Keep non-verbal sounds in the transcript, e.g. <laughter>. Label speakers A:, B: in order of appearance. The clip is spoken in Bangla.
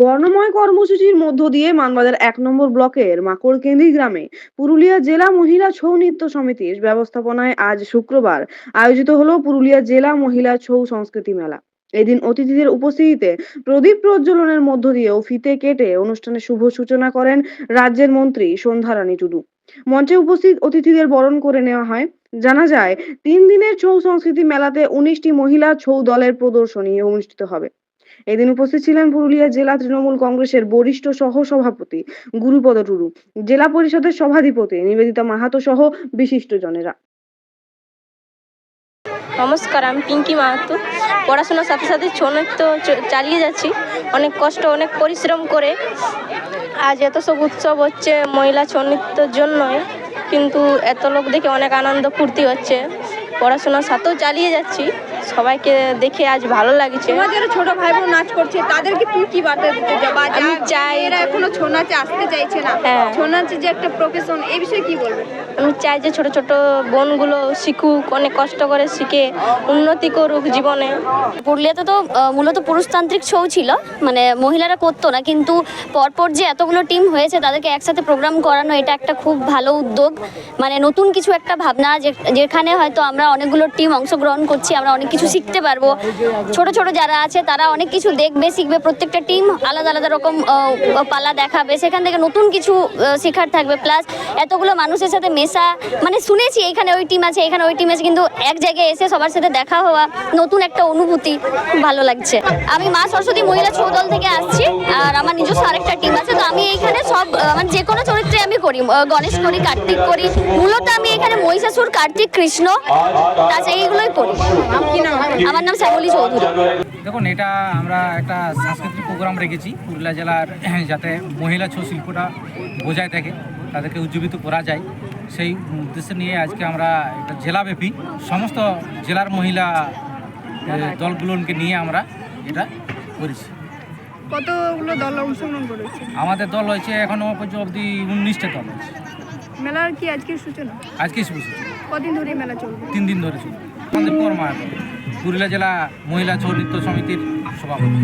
A: বর্ণময় কর্মসূচির মধ্য দিয়ে মানবাজার এক নম্বর ব্লকের মাকড়কেন্দি গ্রামে পুরুলিয়া জেলা মহিলা ছৌ নৃত্য সমিতির ব্যবস্থাপনায় আজ শুক্রবার আয়োজিত হলো পুরুলিয়া জেলা মহিলা ছৌ সংস্কৃতি মেলা। এদিন অতিথিদের উপস্থিতিতে প্রদীপ প্রজ্বলনের মধ্য দিয়েও ফিতে কেটে অনুষ্ঠানে শুভ সূচনা করেন রাজ্যের মন্ত্রী সন্ধ্যারানী টুডু। মঞ্চে উপস্থিত অতিথিদের বরণ করে নেওয়া হয়। জানা যায়, তিন দিনের ছৌ সংস্কৃতি মেলাতে উনিশটি মহিলা ছৌ দলের প্রদর্শনী অনুষ্ঠিত হবে। এদিন উপস্থিত ছিলেন পুরুলিয়া জেলা তৃণমূল কংগ্রেসের বরিষ্ঠ সহ সভাপতি গুরুপদ টুডু, জেলা পরিষদের সভাধিপতি নিবেদিতা মাহাতো সহ বিশিষ্ট জনেরা।
B: নমস্কার, আমি পিঙ্কি মাহাতো। পড়াশোনার সাথে সাথে ছৌ নৃত্য চালিয়ে যাচ্ছি। অনেক কষ্ট, অনেক পরিশ্রম করে। আজ এত সব উৎসব হচ্ছে মহিলা ছৌ নৃত্যর জন্যই, কিন্তু এত লোক দেখে অনেক আনন্দ, ফুর্তি হচ্ছে। পড়াশোনার সাথেও চালিয়ে যাচ্ছি। সবাইকে দেখে আজ ভালো লাগছে।
C: তোমার যারা ছোট ভাই বোন নাচ করছে তাদেরকে তুই কি বার্তা দিতে যাবা
B: আমি চাই
C: এরা এখনও ছৌ নাচে আসতে চাইছে না
B: হ্যাঁ।
C: ছৌ নাচ যে একটা প্রফেশন এই বিষয়ে কি বলবে?
B: আমি চাই যে ছোট ছোট বোনগুলো শিখুক অনেক কষ্ট করে শিখে উন্নতি করুক জীবনে।
D: পুরুলিয়াতে তো মূলত পুরুষতান্ত্রিক ছৌ ছিল মানে মহিলারা করতো না কিন্তু পরপর যে এতগুলো টিম হয়েছে তাদেরকে একসাথে প্রোগ্রাম করানো এটা একটা খুব ভালো উদ্যোগ। মানে নতুন কিছু একটা ভাবনা যে- যেখানে হয়তো আমরা অনেকগুলো টিম অংশগ্রহণ করছি আমরা অনেক কিছু শিখতে পারব। ছোট ছোট যারা আছে, তারা অনেক কিছু দেখবে, শিখবে। প্রত্যেকটা টিম আলাদা আলাদা রকম পালা দেখাবে। সেখান থেকে নতুন কিছু শেখার থাকবে। প্লাস এতগুলো মানুষের সাথে মেশা মানে শুনেছি এখানে ওই টিম আছে, এখানে ওই টিম আছে, কিন্তু এক জায়গায় এসে সবার সাথে দেখা হওয়া, নতুন একটা অনুভূতি ভালো লাগছে। আমি মা সরস্বতী মহিলা ছৌ দল থেকে আসছি, আর আমার নিজস্ব আরেকটা টিম আছে। তো আমি এইখানে সব মানে যে কোনো চরিত্রে আমি করি। গণেশ করি, কার্তিক করি। মূলত আমি এখানে মহিষাসুর কার্তিক কৃষ্ণ তাছাড়া এইগুলোই করি আমার নাম শ্যামলী চৌধুরী।
E: দেখুন এটা আমরা একটা সাংস্কৃতিক প্রোগ্রাম রেখেছি। পুরুলিয়া জেলার <clears throat> যাতে মহিলা ছৌ শিল্পটা বজায় থাকে তাদেরকে উজ্জীবিত করা যায়। সেই উদ্দেশ্য নিয়ে আজকে আমরা একটা জেলাব্যাপী সমস্ত জেলার মহিলা দলগুলোকে নিয়ে আমরা এটা করেছি।
C: কতগুলো দল অংশগ্রহণ করেছে
E: আমাদের দল হয়েছে এখনও পর্যন্ত অবধি উনিশটা দল আছে
C: মেলার কি আজকের সূচনা?
E: আজকে সূচনা।
C: কদিন ধরে মেলা চলবে?
E: তিন দিন ধরে চলবে। আমাদের কর্মা পুরুলিয়া জেলা মহিলা ছৌ নৃত্য সমিতির সভাপতি।